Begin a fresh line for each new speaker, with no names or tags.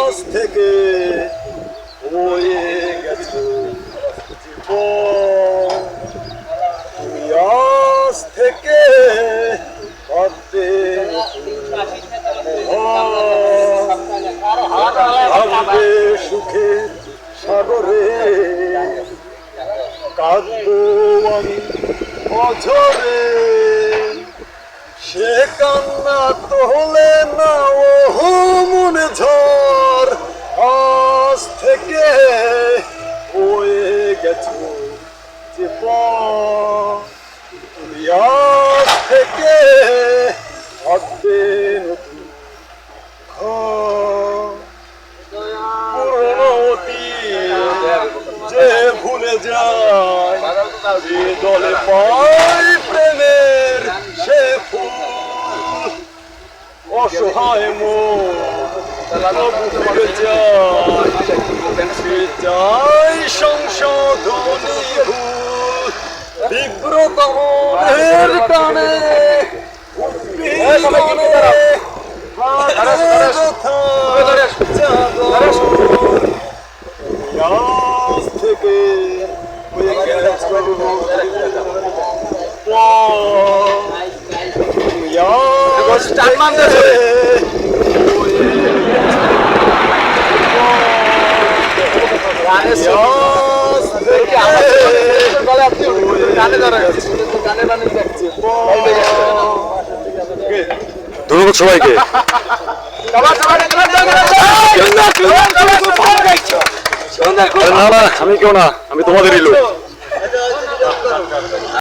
আজ থেকে হয়ে গেছে জীবন। আজ থেকে ভাবতে ভাববে সুখে সাগরে। কাঁদবো আমি অঝরে। সে কান্না তোলে না ও মনে ঝড়। আজ থেকে হয়ে গেছো যে তুমি থেকে ভাববে নতুন যে ভুলে যায় দলে পায় প্রেমের সে ফুল অসহায় মন সে চায় সংশোধনী ভুল বিব্রত মনের টানে উদ্বিগ্ন আজ থেকে হয়ে গেছো তুমি আজ থেকে
ধন্যবাদ সবাইকে আমি কেউ না আমি তোমাদেরই লোক